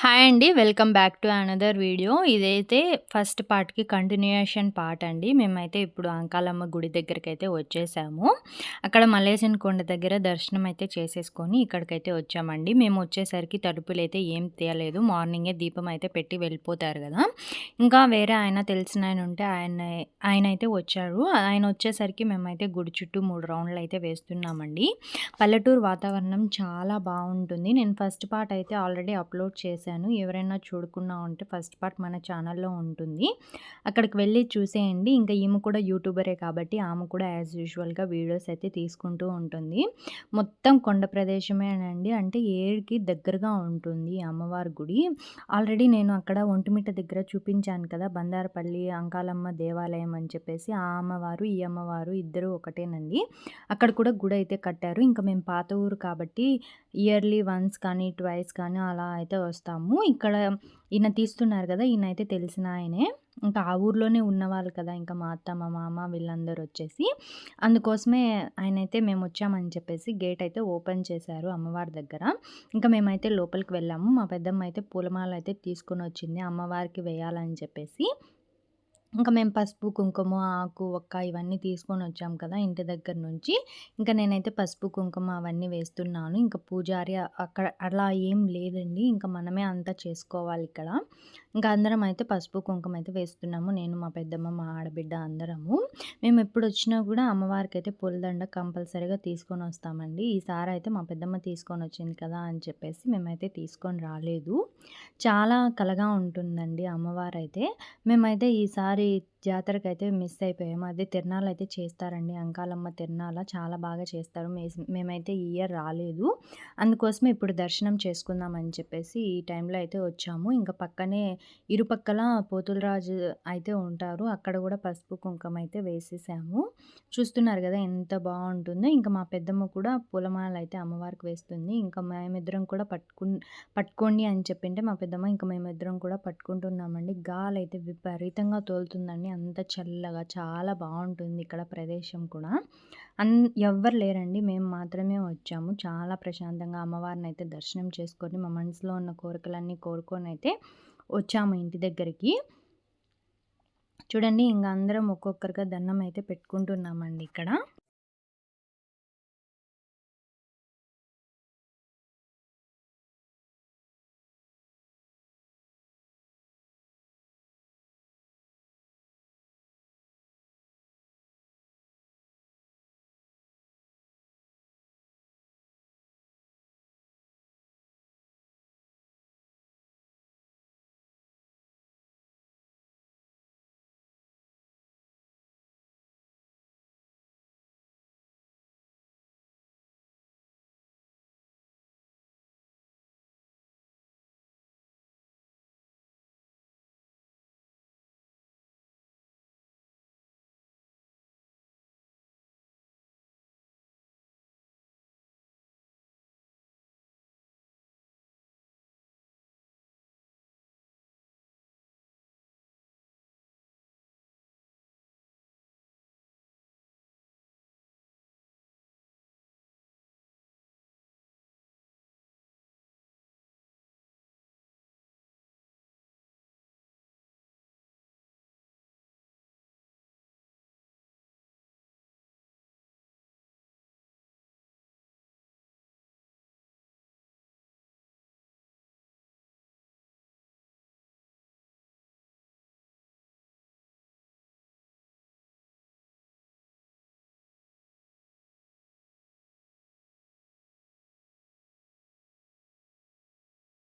Hi అండి. Welcome back to another video. ఇదైతే first పార్ట్‌కి కంటిన్యూయేషన్ పార్ట్ అండి. మేమైతే ఇప్పుడు అంకాలమ్మ గుడి దగ్గరికైతే వచ్చేసాము. అక్కడ మల్లేశన్ కొండ దగ్గర దర్శనం అయితే చేసేసుకొని ఇక్కడికైతే వచ్చామండి. మేము వచ్చేసరికి తలుపులు అయితే ఏం తీయలేదు. మార్నింగే దీపం అయితే పెట్టి వెళ్ళిపోతారు కదా ఇంకా వేరే ఆయన తెలిసిన ఆయన ఉంటే ఆయన ఆయన అయితే వచ్చారు. ఆయన వచ్చేసరికి మేమైతే గుడి చుట్టూ మూడు రౌండ్లు అయితే వేస్తున్నామండి. పల్లెటూరు వాతావరణం చాలా బాగుంటుంది నేను ఫస్ట్ పార్ట్ అయితే ఆల్రెడీ అప్‌లోడ్ చేశాను. ఎవరైనా చూడకుండా ఉంటే ఫస్ట్ పార్ట్ మన ఛానల్‌లో ఉంటుంది. అక్కడికి వెళ్ళి చూసేయండి. ఇంకా ఈమె కూడా యూట్యూబరే కాబట్టి ఆమె కూడా యాజ్ యూజువల్‌గా వీడియోస్ అయితే తీసుకుంటూ ఉంటుంది. మొత్తం కొండ ప్రదేశమేనండి. అంటే ఏడుకి దగ్గరగా ఉంటుంది అమ్మవారి గుడి. ఆల్రెడీ నేను అక్కడ ఒంటిమిట దగ్గర చూపించాను కదా! బందారపల్లి అంకాలమ్మ దేవాలయం అని చెప్పేసి ఆ అమ్మవారు, ఈ అమ్మవారు ఇద్దరు ఒకటేనండి. అక్కడ కూడా గుడి అయితే కట్టారు. ఇంకా మేము పాత ఊరు కాబట్టి ఇయర్లీ వన్స్ కానీ, ట్వైస్ కానీ అలా అయితే వస్తాము. ఇక్కడ ఈయన తీస్తున్నారు కదా ఈయన అయితే తెలిసిన ఆయనే. ఇంకా ఆ ఊర్లోనే ఉన్నవాళ్ళు కదా! ఇంకా మా అత్త, మా మామ వీళ్ళందరూ వచ్చేసి అందుకోసమే ఆయనైతే మేమొచ్చామని చెప్పేసి గేట్ అయితే ఓపెన్ చేశారు అమ్మవారి దగ్గర. ఇంకా మేమైతే లోపలికి వెళ్ళాము. మా పెద్దమ్మ అయితే పూలమాల అయితే తీసుకొనొచ్చింది అమ్మవారికి వేయాలని చెప్పేసి. ఇంకా మేము పసుపు, కుంకుమ, ఆకు, ఒక్క ఇవన్నీ తీసుకొని వచ్చాం కదా! ఇంటి దగ్గర నుంచి. ఇంకా నేనైతే పసుపు, కుంకుమ అవన్నీ వేస్తున్నాను. ఇంకా పూజారి అక్కడ అలా ఏం లేదండి. ఇంకా మనమే అంతా చేసుకోవాలి ఇక్కడ ఇంకా అందరం అయితే పసుపు, కుంకుమ అయితే వేస్తున్నాము. నేను, మా పెద్దమ్మ, మా ఆడబిడ్డ అందరము. మేము ఎప్పుడు వచ్చినా కూడా అమ్మవారికి అయితే పూలదండ కంపల్సరీగా తీసుకొని వస్తామండి ఈసారి అయితే మా పెద్దమ్మ తీసుకొని వచ్చింది కదా! అని చెప్పేసి మేమైతే తీసుకొని రాలేదు. చాలా కలగా ఉంటుందండి అమ్మవారు అయితే మేమైతే ఈసారి జాతరకైతే మిస్ అయిపోయాము. అదే తిరునాళ్ళైతే చేస్తారండి. అంకాలమ్మ తిరణాల చాలా బాగా చేస్తారు. మేస్ మేమైతే ఈ ఇయర్ రాలేదు. అందుకోసమే ఇప్పుడు దర్శనం చేసుకుందామని చెప్పేసి ఈ టైంలో అయితే వచ్చాము. ఇంకా పక్కనే ఇరుపక్కల పోతులరాజు అయితే ఉంటారు. అక్కడ కూడా పసుపు, కుంకుమ అయితే వేసేసాము. చూస్తున్నారు కదా ఎంత బాగుంటుందో ఇంకా మా పెద్దమ్మ కూడా పూలమాల అయితే అమ్మవారికి వేస్తుంది. ఇంకా మేమిద్దరం కూడా పట్టుకున్ పట్టుకోండి అని చెప్పింటే మా పెద్దమ్మ ఇంకా మేమిద్దరం కూడా పట్టుకుంటున్నామండి. గాలైతే విపరీతంగా తోలుతుందండి. అంత చల్లగా చాలా బాగుంటుంది ఇక్కడ ప్రదేశం కూడా. అన్ ఎవ్వరు లేరండి. మేము మాత్రమే వచ్చాము. చాలా ప్రశాంతంగా అమ్మవారినైతే దర్శనం చేసుకొని మా మనసులో ఉన్న కోరికలన్నీ కోరుకొని అయితే వచ్చాము ఇంటి దగ్గరికి. చూడండి ఇంకా అందరం ఒక్కొక్కరిగా దండం అయితే పెట్టుకుంటున్నామండి ఇక్కడ.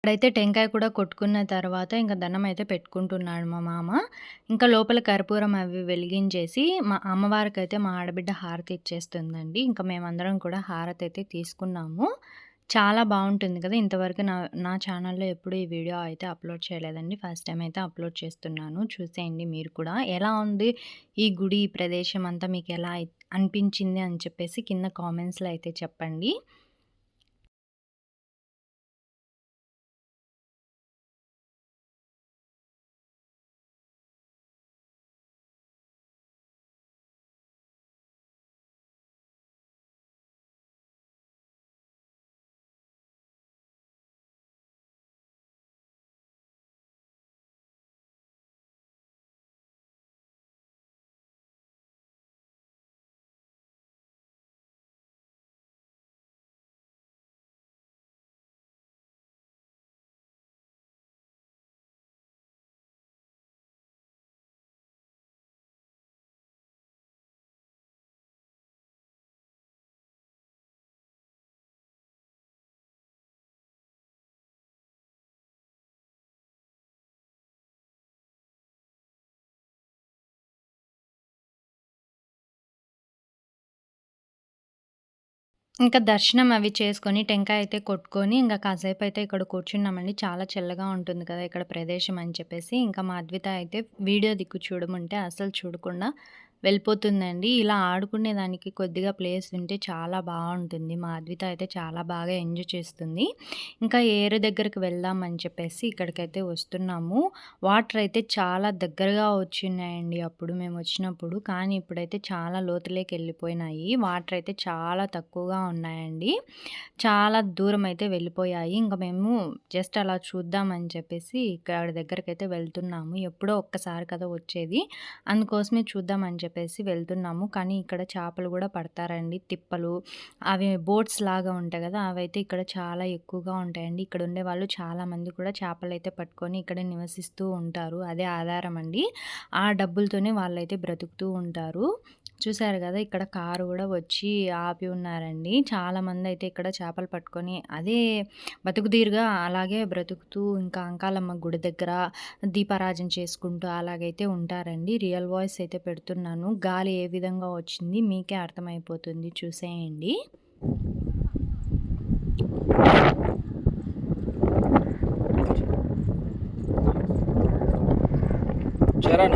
ఇక్కడైతే టెంకాయ కూడా కొట్టుకున్న తర్వాత ఇంకా దండం అయితే పెట్టుకుంటున్నాడు మా మామ. ఇంకా లోపల కర్పూరం అవి వెలిగించేసి మా అమ్మవారికైతే మా ఆడబిడ్డ హారతి ఇచ్చేస్తుందండి. ఇంకా మేమందరం కూడా హారతి అయితే తీసుకున్నాము. చాలా బాగుంటుంది కదా! ఇంతవరకు నా నా ఛానల్‌లో ఎప్పుడు ఈ వీడియో అయితే అప్‌లోడ్ చేయలేదండి. ఫస్ట్ టైం అయితే అప్‌లోడ్ చేస్తున్నాను. చూసేయండి మీరు కూడా. ఎలా ఉంది ఈ గుడి, ఈ ప్రదేశం అంతా మీకు ఎలా అనిపించింది అని చెప్పేసి కింద కామెంట్స్‌లో అయితే చెప్పండి. ఇంకా దర్శనం అవి చేసుకొని, టెంకాయ అయితే కొట్టుకొని, ఇంకా కాసేపు అయితే ఇక్కడ కూర్చున్నామండి. చాలా చల్లగా ఉంటుంది కదా! ఇక్కడ ప్రదేశం అని చెప్పేసి, ఇంకా మా అద్విత అయితే వీడియో దిక్కు చూడమంటే అసలు చూడకుండా వెళ్ళిపోతుందండి. ఇలా ఆడుకునేదానికి కొద్దిగా ప్లేస్ ఉంటే చాలా బాగుంటుంది మా అద్విత అయితే చాలా బాగా ఎంజాయ్ చేస్తుంది. ఇంకా ఏరు దగ్గరికి వెళ్దాం అని చెప్పేసి ఇక్కడికైతే వస్తున్నాము. వాటర్ అయితే చాలా దగ్గరగా వచ్చినాయండి అప్పుడు మేము వచ్చినప్పుడు. కానీ ఇప్పుడైతే చాలా లోతులోకి వెళ్ళిపోయినాయి. వాటర్ అయితే చాలా తక్కువగా ఉన్నాయండి. చాలా దూరం అయితే వెళ్ళిపోయాయి. ఇంకా మేము జస్ట్ అలా చూద్దాం అని చెప్పేసి ఇక్కడ దగ్గరకైతే వెళ్తున్నాము. ఎప్పుడో ఒక్కసారి కదా వచ్చేది. అందుకోసమే చూద్దాం అని చెప్పేసి వెళ్తున్నాము. కానీ ఇక్కడ చేపలు కూడా పడతారండి. తిప్పలు అవి బోట్స్ లాగా ఉంటాయి కదా! అవైతే ఇక్కడ చాలా ఎక్కువగా ఉంటాయండి. ఇక్కడ ఉండే వాళ్ళు చాలామంది కూడా చేపలైతే పట్టుకొని ఇక్కడ నివసిస్తూ ఉంటారు. అదే ఆధారం అండి. ఆ డబ్బులతోనే వాళ్ళైతే బ్రతుకుతూ ఉంటారు. చూసారు కదా! ఇక్కడ కారు కూడా వచ్చి ఆపి ఉన్నారండి. చాలామందైతే ఇక్కడ చేపలు పట్టుకొని అదే బతుకుదీరుగా అలాగే బ్రతుకుతూ ఇంకా అంకాలమ్మ గుడి దగ్గర దీపారాజన చేసుకుంటూ అలాగైతే ఉంటారండి. రియల్ వాయిస్ అయితే పెడుతున్నాను. గాలి ఏ విధంగా వచ్చింది మీకే అర్థమైపోతుంది చూసేయండి. చరణ్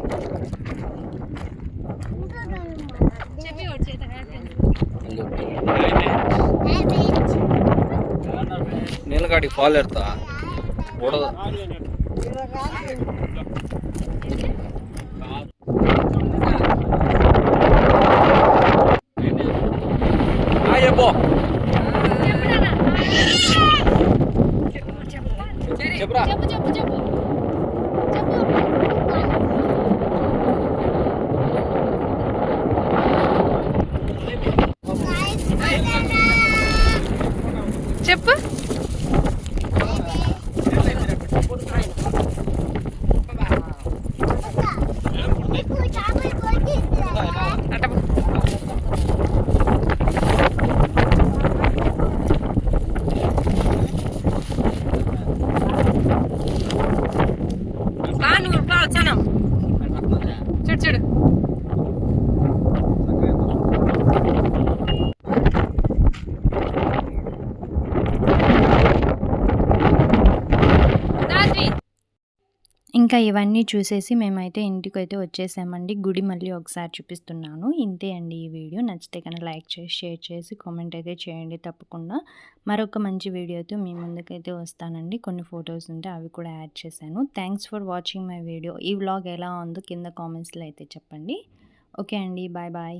ఇంకా నీళ్ళగాడి ఫాల్ ఎడతా ఉడదు చెప్పు చెప్పురా చెప్పు చెప్పు చెప్పు చెప్పు Çapı. ఇంకా ఇవన్నీ చూసేసి మేమైతే ఇంటికైతే వచ్చేసామండి. గుడి మళ్ళీ ఒకసారి చూపిస్తున్నాను. ఇంతే అండి ఈ వీడియో. నచ్చితే కనుక లైక్ చేసి, షేర్ చేసి, కామెంట్ అయితే చేయండి తప్పకుండా. మరొక మంచి వీడియోతో మీ ముందుకైతే వస్తానండి. కొన్ని ఫొటోస్ ఉంటే అవి కూడా యాడ్ చేశాను. Thanks for watching my video. ఈ వ్లాగ్ ఎలా ఉందో కింద కామెంట్స్‌లో అయితే చెప్పండి. ఓకే అండి. Bye bye.